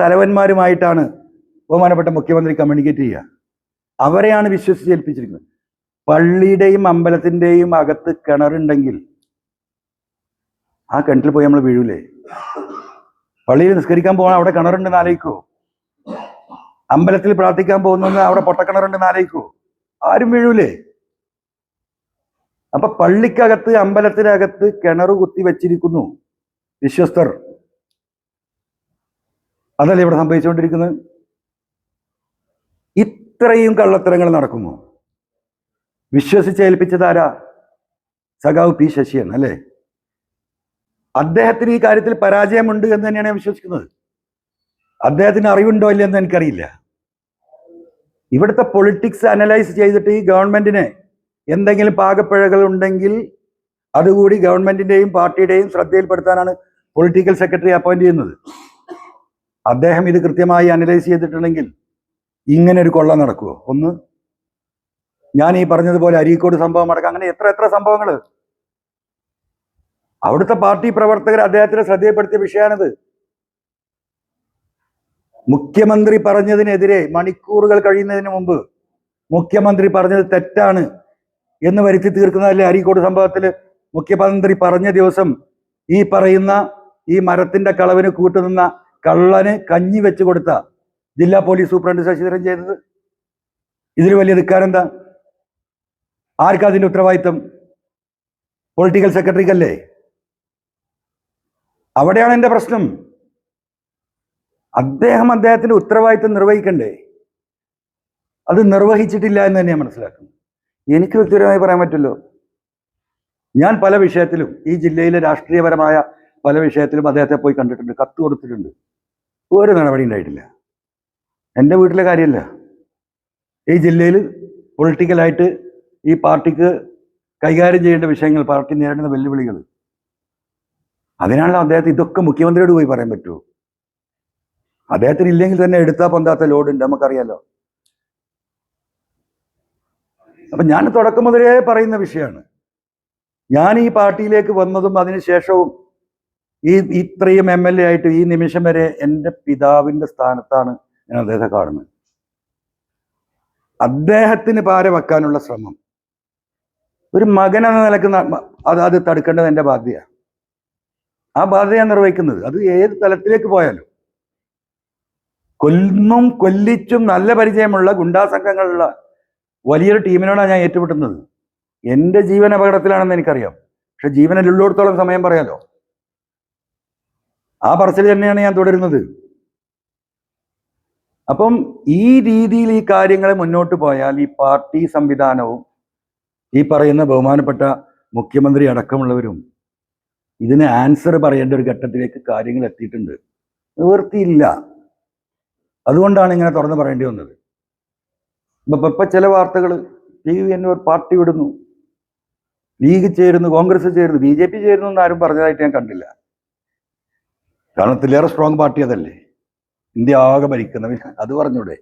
തലവന്മാരുമായിട്ടാണ് ബഹുമാനപ്പെട്ട മുഖ്യമന്ത്രി കമ്മ്യൂണിക്കേറ്റ് ചെയ്യുക. അവരെയാണ് വിശ്വസിച്ച് ഏൽപ്പിച്ചിരിക്കുന്നത് പള്ളിയുടെയും അമ്പലത്തിന്റെയും അകത്ത് കിണറുണ്ടെങ്കിൽ ആ കിണറ്റിൽ പോയി നമ്മൾ വീഴൂലേ? പള്ളിയിൽ നിസ്കരിക്കാൻ പോകണം അവിടെ കിണറുണ്ടെന്ന് ആലോചിക്കോ. അമ്പലത്തിൽ പ്രാർത്ഥിക്കാൻ പോകുന്ന അവിടെ പൊട്ടക്കിണറുണ്ടെന്ന് ആലോചിക്കോ. ആരും വീഴൂലേ? അപ്പൊ പള്ളിക്കകത്ത് അമ്പലത്തിനകത്ത് കിണർ കുത്തി വെച്ചിരിക്കുന്നു വിശ്വസ്തർ. അതല്ലേ ഇവിടെ സംഭവിച്ചുകൊണ്ടിരിക്കുന്നത്? ഇത്രയും കള്ളത്തരങ്ങൾ നടക്കുന്നു വിശ്വസിച്ചേൽപ്പിച്ചതാരാ? സഖാവ് പി ശശിയാണ് അല്ലേ? അദ്ദേഹത്തിന് ഈ കാര്യത്തിൽ പരാജയമുണ്ട് എന്ന് തന്നെയാണ് ഞാൻ വിശ്വസിക്കുന്നത്. അദ്ദേഹത്തിന് അറിവുണ്ടോ ഇല്ലെന്ന് എനിക്കറിയില്ല. ഇവിടുത്തെ പൊളിറ്റിക്സ് അനലൈസ് ചെയ്തിട്ട് ഈ ഗവൺമെന്റിന് എന്തെങ്കിലും പാകപ്പിഴകൾ ഉണ്ടെങ്കിൽ അതുകൂടി ഗവൺമെന്റിന്റെയും പാർട്ടിയുടെയും ശ്രദ്ധയിൽപ്പെടുത്താനാണ് പൊളിറ്റിക്കൽ സെക്രട്ടറി അപ്പോയിന്റ് ചെയ്യുന്നത്. അദ്ദേഹം ഇത് കൃത്യമായി അനലൈസ് ചെയ്തിട്ടുണ്ടെങ്കിൽ ഇങ്ങനെ ഒരു കൊള്ള നടക്കുമോ ഒന്ന് ഞാൻ ഈ പറഞ്ഞതുപോലെ അരീക്കോട് സംഭവം അടക്കം അങ്ങനെ എത്ര എത്ര സംഭവങ്ങൾ അവിടുത്തെ പാർട്ടി പ്രവർത്തകർ അദ്ദേഹത്തിന് ശ്രദ്ധയപ്പെടുത്തിയ വിഷയമാണിത് മുഖ്യമന്ത്രി പറഞ്ഞതിനെതിരെ മണിക്കൂറുകൾ കഴിയുന്നതിന് മുമ്പ് മുഖ്യമന്ത്രി പറഞ്ഞത് തെറ്റാണ് എന്ന് വരുത്തി തീർക്കുന്നതല്ലേ അരീക്കോട് സംഭവത്തിൽ മുഖ്യമന്ത്രി പറഞ്ഞ ദിവസം ഈ പറയുന്ന ഈ മരത്തിന്റെ കളവിന് കൂട്ടുനിന്ന കള്ളന് കഞ്ഞി വെച്ച് കൊടുത്ത ജില്ലാ പോലീസ് സൂപ്രണ്ട് ശശിധരൻ ചെയ്തത്. ഇതിന് വലിയ ധിക്കാരെന്താ ആർക്കാ അതിന്റെ ഉത്തരവാദിത്തം പൊളിറ്റിക്കൽ സെക്രട്ടറിക്കല്ലേ അവിടെയാണ് എന്റെ പ്രശ്നം. അദ്ദേഹം അദ്ദേഹത്തിന്റെ ഉത്തരവാദിത്തം നിർവഹിക്കണ്ടേ? അത് നിർവഹിച്ചിട്ടില്ല എന്ന് തന്നെയാണ് മനസ്സിലാക്കുന്നത്. എനിക്ക് വ്യക്തിപരമായി പറയാൻ പറ്റുമല്ലോ. ഞാൻ പല വിഷയത്തിലും ഈ ജില്ലയിലെ രാഷ്ട്രീയപരമായ പല വിഷയത്തിലും അദ്ദേഹത്തെ പോയി കണ്ടിട്ടുണ്ട് കത്ത് കൊടുത്തിട്ടുണ്ട്. ഒരു നടപടി ഉണ്ടായിട്ടില്ല. എന്റെ വീട്ടിലെ കാര്യമല്ല. ഈ ജില്ലയിൽ പൊളിറ്റിക്കലായിട്ട് ഈ പാർട്ടിക്ക് കൈകാര്യം ചെയ്യേണ്ട വിഷയങ്ങൾ പാർട്ടി നേരിടുന്ന വെല്ലുവിളികൾ. അതിനാണല്ലോ അദ്ദേഹത്തെ ഇതൊക്കെ മുഖ്യമന്ത്രിയോട് പോയി പറയാൻ പറ്റുമോ അദ്ദേഹത്തിന് ഇല്ലെങ്കിൽ തന്നെ എടുത്താൽ പൊന്താത്ത ലോഡുണ്ട് നമുക്കറിയാലോ. അപ്പം ഞാൻ തുടക്കം മുതലേ പറയുന്ന വിഷയമാണ്. ഞാൻ ഈ പാർട്ടിയിലേക്ക് വന്നതും അതിനുശേഷവും ഈ ഇത്രയും എം എൽ എ ആയിട്ട് ഈ നിമിഷം വരെ എന്റെ പിതാവിന്റെ സ്ഥാനത്താണ് ഞാൻ അദ്ദേഹത്തെ കാണുന്നത്. അദ്ദേഹത്തിന് പാര വെക്കാനുള്ള ശ്രമം. ഒരു മകൻ എന്ന നിലയ്ക്ക് അത് അത് തടുക്കേണ്ടത് എന്റെ ബാധ്യതയാണ്. ആ ബാധ്യത ഞാൻ നിർവഹിക്കുന്നത്. അത് ഏത് തലത്തിലേക്ക് പോയാലും. കൊല്ലും കൊല്ലിച്ചും നല്ല പരിചയമുള്ള ഗുണ്ടാ സംഘങ്ങളുള്ള വലിയൊരു ടീമിനോടാണ് ഞാൻ ഏറ്റുമുട്ടുന്നത്. എന്റെ ജീവൻ അപകടത്തിലാണെന്ന് എനിക്കറിയാം. പക്ഷെ ജീവനിലുള്ളിടത്തോളം സമയം പറയാലോ? ആ പറച്ചിൽ തന്നെയാണ് ഞാൻ തുടരുന്നത്. അപ്പം ഈ രീതിയിൽ ഈ കാര്യങ്ങളെ മുന്നോട്ട് പോയാൽ ഈ പാർട്ടി സംവിധാനവും ഈ പറയുന്ന ബഹുമാനപ്പെട്ട മുഖ്യമന്ത്രി അടക്കമുള്ളവരും ഇതിന് ആൻസർ പറയേണ്ട ഒരു ഘട്ടത്തിലേക്ക് കാര്യങ്ങൾ എത്തിയിട്ടുണ്ട്. നിവൃത്തിയില്ല അതുകൊണ്ടാണ് ഇങ്ങനെ തുറന്നു പറയേണ്ടി വന്നത്. ഇപ്പൊ ഇപ്പൊ ചില വാർത്തകൾ ടി വി എന്നൂർ പാർട്ടി വിടുന്നു. ലീഗ് ചേരുന്നു കോൺഗ്രസ് ചേരുന്നു ബി ജെ പി ചേരുന്നു എന്ന് ആരും പറഞ്ഞതായിട്ട് ഞാൻ കണ്ടില്ല. കാരണം ഇതിലേറെ സ്ട്രോങ് പാർട്ടി അതല്ലേ? ഇന്ത്യ ആകെ ഭരിക്കുന്ന അത് പറഞ്ഞൂടെ?